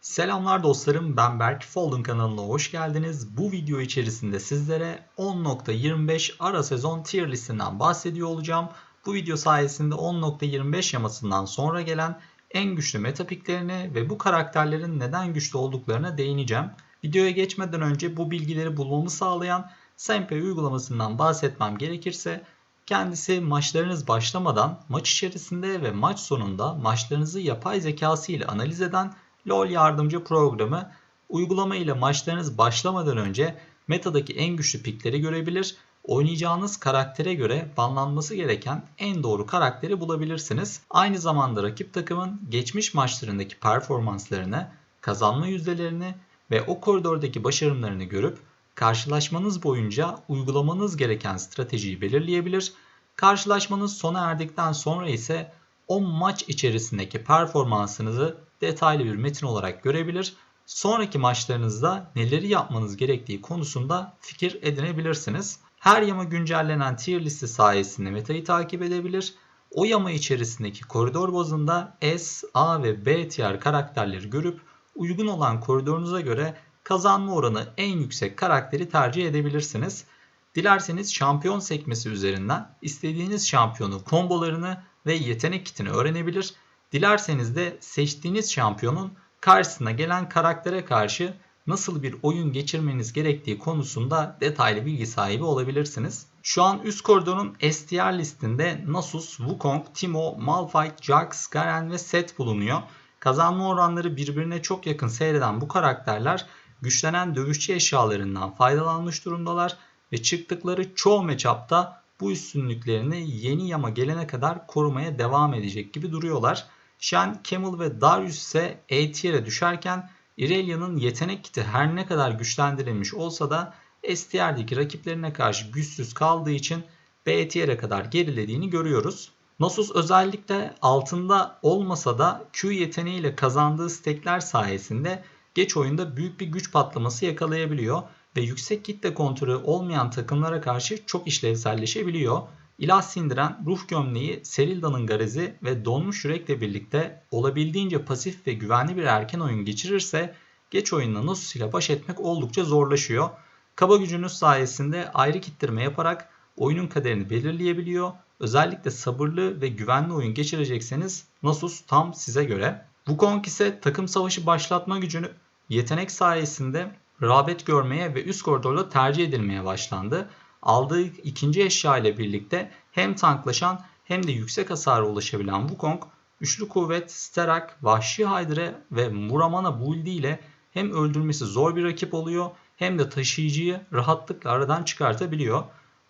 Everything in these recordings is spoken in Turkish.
Selamlar dostlarım ben Berk Folden kanalına hoş geldiniz. Bu video içerisinde sizlere 10.25 ara sezon tier listinden bahsediyor olacağım. Bu video sayesinde 10.25 yamasından sonra gelen en güçlü metapiklerine ve bu karakterlerin neden güçlü olduklarına değineceğim. Videoya geçmeden önce bu bilgileri bulmamı sağlayan SMP uygulamasından bahsetmem gerekirse Kendisi maçlarınız başlamadan maç içerisinde ve maç sonunda maçlarınızı yapay zekası ile analiz eden LoL yardımcı programı uygulama ile maçlarınız başlamadan önce metadaki en güçlü pikleri görebilir. Oynayacağınız karaktere göre banlanması gereken en doğru karakteri bulabilirsiniz. Aynı zamanda rakip takımın geçmiş maçlarındaki performanslarını, kazanma yüzdelerini ve o koridordaki başarımlarını görüp karşılaşmanız boyunca uygulamanız gereken stratejiyi belirleyebilir. Karşılaşmanız sona erdikten sonra ise o maç içerisindeki performansınızı detaylı bir metin olarak görebilir. Sonraki maçlarınızda neleri yapmanız gerektiği konusunda fikir edinebilirsiniz. Her yama güncellenen tier listi sayesinde metayı takip edebilir. O yama içerisindeki koridor bazında S, A ve B tier karakterleri görüp uygun olan koridorunuza göre kazanma oranı en yüksek karakteri tercih edebilirsiniz. Dilerseniz şampiyon sekmesi üzerinden istediğiniz şampiyonu kombolarını ve yetenek kitini öğrenebilir. Dilerseniz de seçtiğiniz şampiyonun karşısına gelen karaktere karşı nasıl bir oyun geçirmeniz gerektiği konusunda detaylı bilgi sahibi olabilirsiniz. Şu an üst koridorun STR listinde Nasus, Wukong, Timo, Malphite, Jax, Garen ve Set bulunuyor. Kazanma oranları birbirine çok yakın seyreden bu karakterler güçlenen dövüşçü eşyalarından faydalanmış durumdalar ve çıktıkları çoğu matchup'ta bu üstünlüklerini yeni yama gelene kadar korumaya devam edecek gibi duruyorlar. Shen, Camel ve Darius ise A tier'e düşerken Irelia'nın yetenek kiti her ne kadar güçlendirilmiş olsa da S tier'deki rakiplerine karşı güçsüz kaldığı için B tier'e kadar gerilediğini görüyoruz. Nasus özellikle altında olmasa da Q yeteneğiyle kazandığı stekler sayesinde geç oyunda büyük bir güç patlaması yakalayabiliyor ve yüksek kitle kontrolü olmayan takımlara karşı çok işlevselleşebiliyor. İlah sindiren ruh gömleği, Serilda'nın garezi ve donmuş yürekle birlikte olabildiğince pasif ve güvenli bir erken oyun geçirirse geç oyunla Nasus ile baş etmek oldukça zorlaşıyor. Kaba gücünüz sayesinde ayrı kittirme yaparak oyunun kaderini belirleyebiliyor. Özellikle sabırlı ve güvenli oyun geçirecekseniz Nasus tam size göre. Wukong ise takım savaşı başlatma gücünü yetenek sayesinde rağbet görmeye ve üst koridorda tercih edilmeye başlandı. Aldığı ikinci eşya ile birlikte hem tanklaşan hem de yüksek hasara ulaşabilen Wukong, Üçlü Kuvvet, Sterak, Vahşi Haydre ve Muramana build'i ile hem öldürmesi zor bir rakip oluyor hem de taşıyıcıyı rahatlıkla aradan çıkartabiliyor.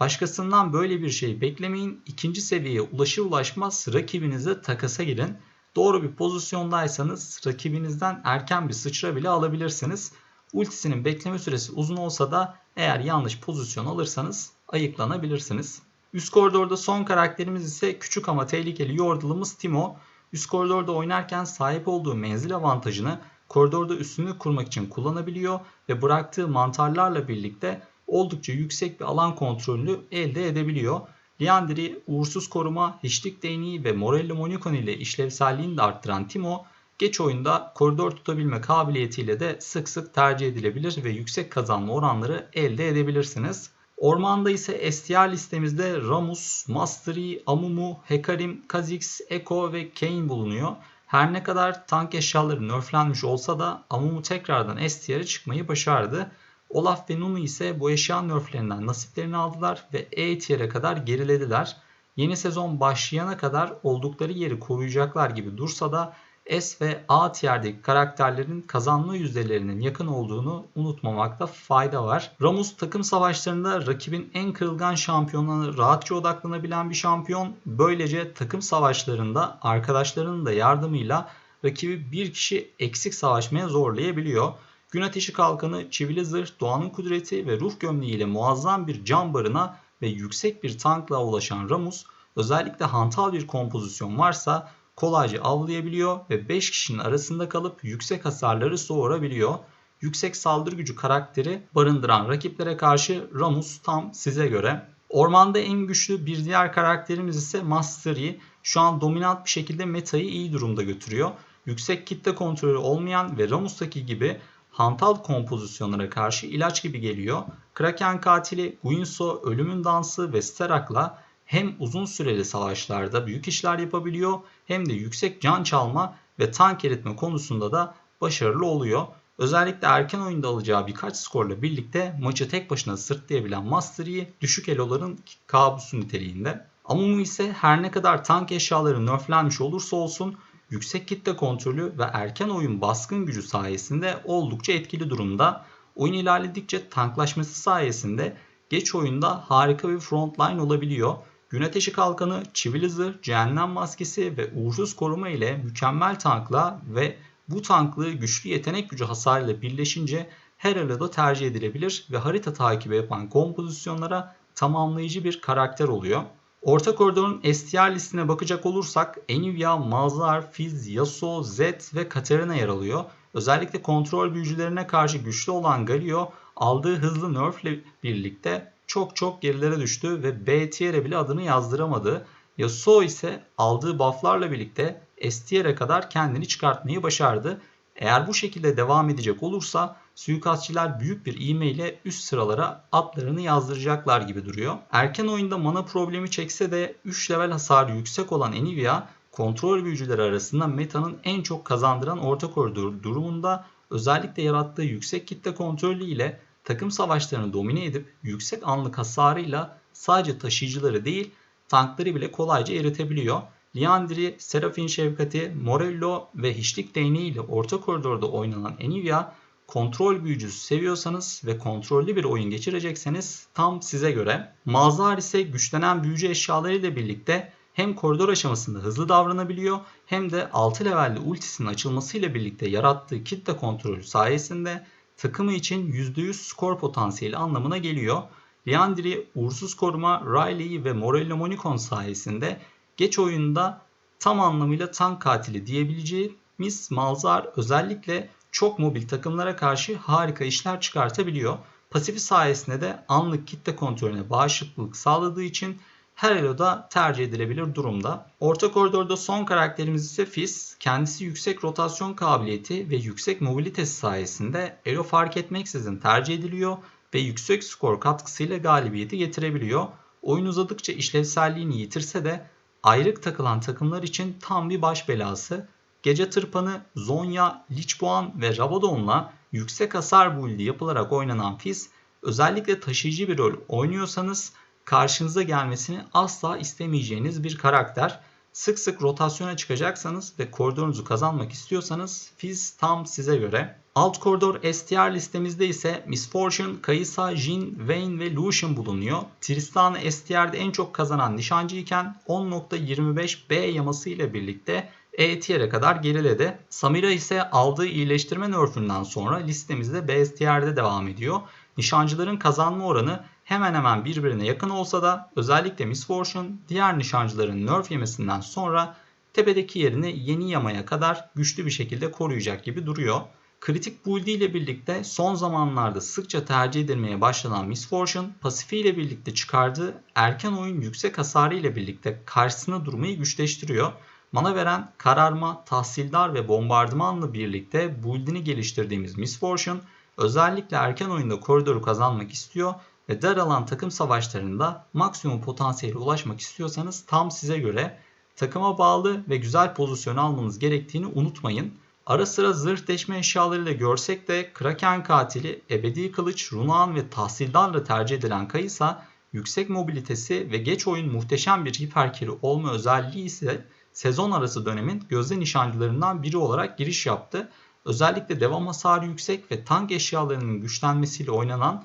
Başkasından böyle bir şey beklemeyin. İkinci seviyeye ulaşır ulaşmaz rakibinize takasa girin. Doğru bir pozisyondaysanız rakibinizden erken bir sıçra bile alabilirsiniz. Ultisinin bekleme süresi uzun olsa da eğer yanlış pozisyon alırsanız ayıklanabilirsiniz. Üst koridorda son karakterimiz ise küçük ama tehlikeli yordalımız Timo. Üst koridorda oynarken sahip olduğu menzil avantajını koridorda üstünlük kurmak için kullanabiliyor ve bıraktığı mantarlarla birlikte oldukça yüksek bir alan kontrolünü elde edebiliyor. Liandry'i uğursuz koruma, hiçlik değneği ve Morello Monicon ile işlevselliğini de arttıran Timo, geç oyunda koridor tutabilme kabiliyetiyle de sık sık tercih edilebilir ve yüksek kazanma oranları elde edebilirsiniz. Ormanda ise STR listemizde Ramus, Mastery, Amumu, Hekarim, Kha'Zix, Echo ve Kayn bulunuyor. Her ne kadar tank eşyaları nerflenmiş olsa da Amumu tekrardan S tier'e çıkmayı başardı. Olaf ve Nunu ise bu eşya nerflerinden nasiplerini aldılar ve E tier'e kadar gerilediler. Yeni sezon başlayana kadar oldukları yeri koruyacaklar gibi dursa da S ve A tier'deki karakterlerin kazanma yüzdelerinin yakın olduğunu unutmamakta fayda var. Ramus takım savaşlarında rakibin en kırılgan şampiyonuna rahatça odaklanabilen bir şampiyon. Böylece takım savaşlarında arkadaşlarının da yardımıyla rakibi bir kişi eksik savaşmaya zorlayabiliyor. Gün ateşi kalkanı, çivili zırh, doğanın kudreti ve ruh gömleği ile muazzam bir can barına ve yüksek bir tankla ulaşan Ramus özellikle hantal bir kompozisyon varsa kolayca avlayabiliyor ve 5 kişinin arasında kalıp yüksek hasarları soğurabiliyor. Yüksek saldırı gücü karakteri barındıran rakiplere karşı Ramus tam size göre. Ormanda en güçlü bir diğer karakterimiz ise Mastery. Şu an dominant bir şekilde metayı iyi durumda götürüyor. yüksek kitle kontrolü olmayan ve Ramus'taki gibi hantal kompozisyonlara karşı ilaç gibi geliyor. Kraken katili, Guinsoo, Ölümün Dansı ve Sterak'la hem uzun süreli savaşlarda büyük işler yapabiliyor hem de yüksek can çalma ve tank eritme konusunda da başarılı oluyor. Özellikle erken oyunda alacağı birkaç skorla birlikte maçı tek başına sırtlayabilen Master düşük eloların kabusu niteliğinde. Amumu ise her ne kadar tank eşyaları nerflenmiş olursa olsun yüksek kitle kontrolü ve erken oyun baskın gücü sayesinde oldukça etkili durumda. Oyun ilerledikçe tanklaşması sayesinde geç oyunda harika bir frontline olabiliyor. Gün Ateşi Kalkanı, Çivili Cehennem Maskesi ve Uğursuz Koruma ile mükemmel tankla ve bu tanklığı güçlü yetenek gücü hasarıyla birleşince her arada tercih edilebilir ve harita takibi yapan kompozisyonlara tamamlayıcı bir karakter oluyor. Orta koridorun STR listine bakacak olursak Enivia, Mazhar, Fizz, Yasuo, Zed ve Katarina yer alıyor. Özellikle kontrol büyücülerine karşı güçlü olan Galio aldığı hızlı nerf ile birlikte çok çok gerilere düştü ve B tier'e bile adını yazdıramadı. Yasuo ise aldığı bufflarla birlikte S tier'e kadar kendini çıkartmayı başardı. Eğer bu şekilde devam edecek olursa suikastçiler büyük bir ivme ile üst sıralara atlarını yazdıracaklar gibi duruyor. Erken oyunda mana problemi çekse de 3 level hasarı yüksek olan Enivia kontrol büyücüleri arasında metanın en çok kazandıran orta koridor durumunda özellikle yarattığı yüksek kitle kontrolü ile takım savaşlarını domine edip yüksek anlık hasarıyla sadece taşıyıcıları değil tankları bile kolayca eritebiliyor. Liandri, Serafin Şefkati, Morello ve Hiçlik Değneği ile orta koridorda oynanan Enivia kontrol büyücüsü seviyorsanız ve kontrollü bir oyun geçirecekseniz tam size göre. Mazhar ise güçlenen büyücü eşyaları ile birlikte hem koridor aşamasında hızlı davranabiliyor hem de 6 levelde ultisinin açılmasıyla birlikte yarattığı kitle kontrolü sayesinde takımı için %100 skor potansiyeli anlamına geliyor. Liandri, uğursuz koruma, Riley ve Morello Monicon sayesinde geç oyunda tam anlamıyla tank katili diyebileceğimiz Malzar özellikle çok mobil takımlara karşı harika işler çıkartabiliyor. Pasifi sayesinde de anlık kitle kontrolüne bağışıklık sağladığı için her eloda tercih edilebilir durumda. Orta koridorda son karakterimiz ise Fizz. Kendisi yüksek rotasyon kabiliyeti ve yüksek mobilitesi sayesinde elo fark etmeksizin tercih ediliyor ve yüksek skor katkısıyla galibiyeti getirebiliyor. Oyun uzadıkça işlevselliğini yitirse de ayrık takılan takımlar için tam bir baş belası. Gece Tırpanı, Zonya, Lichboan ve Rabadon'la yüksek hasar build'i yapılarak oynanan Fizz özellikle taşıyıcı bir rol oynuyorsanız karşınıza gelmesini asla istemeyeceğiniz bir karakter. Sık sık rotasyona çıkacaksanız ve koridorunuzu kazanmak istiyorsanız Fizz tam size göre. Alt koridor STR listemizde ise Miss Fortune, Kaysa, Jin, Vayne ve Lucian bulunuyor. Tristan'ı STR'de en çok kazanan nişancı iken 10.25 B yaması ile birlikte E tier'e kadar geriledi. Samira ise aldığı iyileştirme nerfünden sonra listemizde B tier'de devam ediyor. Nişancıların kazanma oranı hemen hemen birbirine yakın olsa da özellikle Miss Fortune diğer nişancıların nerf yemesinden sonra tepedeki yerini yeni yamaya kadar güçlü bir şekilde koruyacak gibi duruyor. Kritik build ile birlikte son zamanlarda sıkça tercih edilmeye başlanan Miss Fortune pasifi ile birlikte çıkardığı erken oyun yüksek hasarı ile birlikte karşısına durmayı güçleştiriyor. Mana veren kararma, tahsildar ve bombardımanla birlikte build'ini geliştirdiğimiz Miss Fortune özellikle erken oyunda koridoru kazanmak istiyor ve dar alan takım savaşlarında maksimum potansiyele ulaşmak istiyorsanız tam size göre takıma bağlı ve güzel pozisyon almanız gerektiğini unutmayın. Ara sıra zırh deşme eşyalarıyla görsek de Kraken katili, ebedi kılıç, runan ve tahsildarla tercih edilen Kaysa yüksek mobilitesi ve geç oyun muhteşem bir hiperkeri olma özelliği ise sezon arası dönemin gözde nişancılarından biri olarak giriş yaptı. Özellikle devam hasarı yüksek ve tank eşyalarının güçlenmesiyle oynanan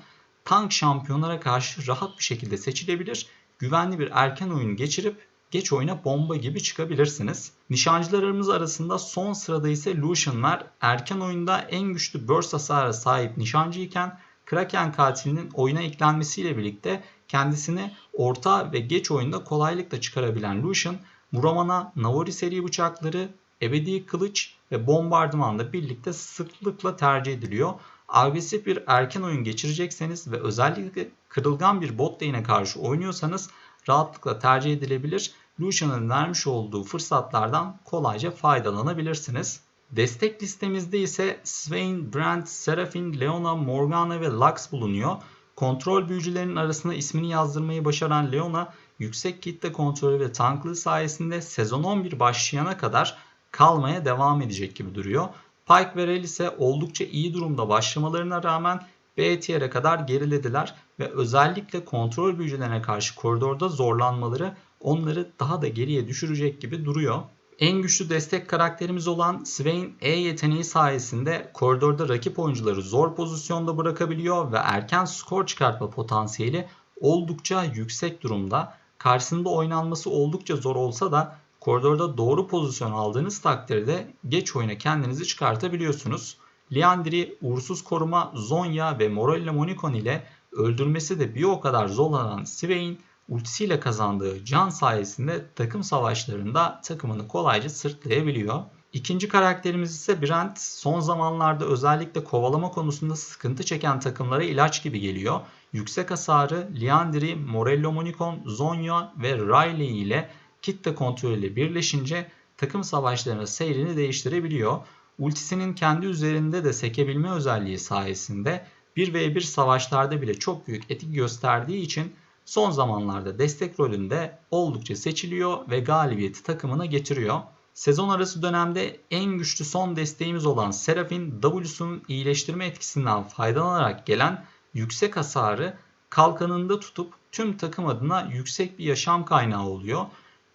tank şampiyonlara karşı rahat bir şekilde seçilebilir, güvenli bir erken oyun geçirip geç oyuna bomba gibi çıkabilirsiniz. Nişancılarımız arasında son sırada ise Lucian var. Erken oyunda en güçlü burst hasara sahip nişancı iken Kraken katilinin oyuna eklenmesiyle birlikte kendisini orta ve geç oyunda kolaylıkla çıkarabilen Lucian, Muramana, Navori seri bıçakları, ebedi kılıç ve bombardımanla birlikte sıklıkla tercih ediliyor. Agresif bir erken oyun geçirecekseniz ve özellikle kırılgan bir bot lane'e karşı oynuyorsanız rahatlıkla tercih edilebilir. Lucian'ın vermiş olduğu fırsatlardan kolayca faydalanabilirsiniz. Destek listemizde ise Swain, Brand, Seraphine, Leona, Morgana ve Lux bulunuyor. Kontrol büyücülerinin arasına ismini yazdırmayı başaran Leona, yüksek kitle kontrolü ve tanklığı sayesinde sezon 11 başlayana kadar kalmaya devam edecek gibi duruyor. Pike ve Rel ise oldukça iyi durumda başlamalarına rağmen B tier'e kadar gerilediler ve özellikle kontrol büyücülerine karşı koridorda zorlanmaları onları daha da geriye düşürecek gibi duruyor. En güçlü destek karakterimiz olan Swain E yeteneği sayesinde koridorda rakip oyuncuları zor pozisyonda bırakabiliyor ve erken skor çıkartma potansiyeli oldukça yüksek durumda. Karşısında oynanması oldukça zor olsa da koridorda doğru pozisyon aldığınız takdirde geç oyuna kendinizi çıkartabiliyorsunuz. Liandry, uğursuz koruma, Zonya ve Morella Monicon ile öldürmesi de bir o kadar zorlanan Swain ultisiyle kazandığı can sayesinde takım savaşlarında takımını kolayca sırtlayabiliyor. İkinci karakterimiz ise Brent. Son zamanlarda özellikle kovalama konusunda sıkıntı çeken takımlara ilaç gibi geliyor. Yüksek hasarı Liandry, Morello Monicon, Zonya ve Riley ile kitle kontrolüyle birleşince takım savaşlarının seyrini değiştirebiliyor. Ultisinin kendi üzerinde de sekebilme özelliği sayesinde 1v1 savaşlarda bile çok büyük etki gösterdiği için son zamanlarda destek rolünde oldukça seçiliyor ve galibiyeti takımına getiriyor. Sezon arası dönemde en güçlü son desteğimiz olan Seraphine W'sunun iyileştirme etkisinden faydalanarak gelen yüksek hasarı kalkanında tutup tüm takım adına yüksek bir yaşam kaynağı oluyor.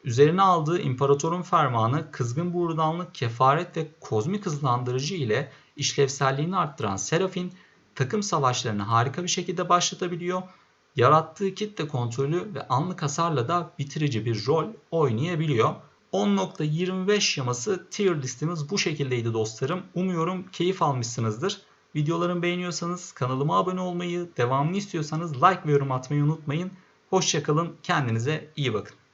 Üzerine aldığı İmparatorun Fermanı, Kızgın Buğurdanlık, Kefaret ve Kozmik Hızlandırıcı ile işlevselliğini arttıran Seraphine takım savaşlarını harika bir şekilde başlatabiliyor. Yarattığı kitle kontrolü ve anlık hasarla da bitirici bir rol oynayabiliyor. 10.25 yaması tier listemiz bu şekildeydi dostlarım. Umuyorum keyif almışsınızdır. Videolarımı beğeniyorsanız kanalıma abone olmayı, devamını istiyorsanız like ve yorum atmayı unutmayın. Hoşçakalın, kendinize iyi bakın.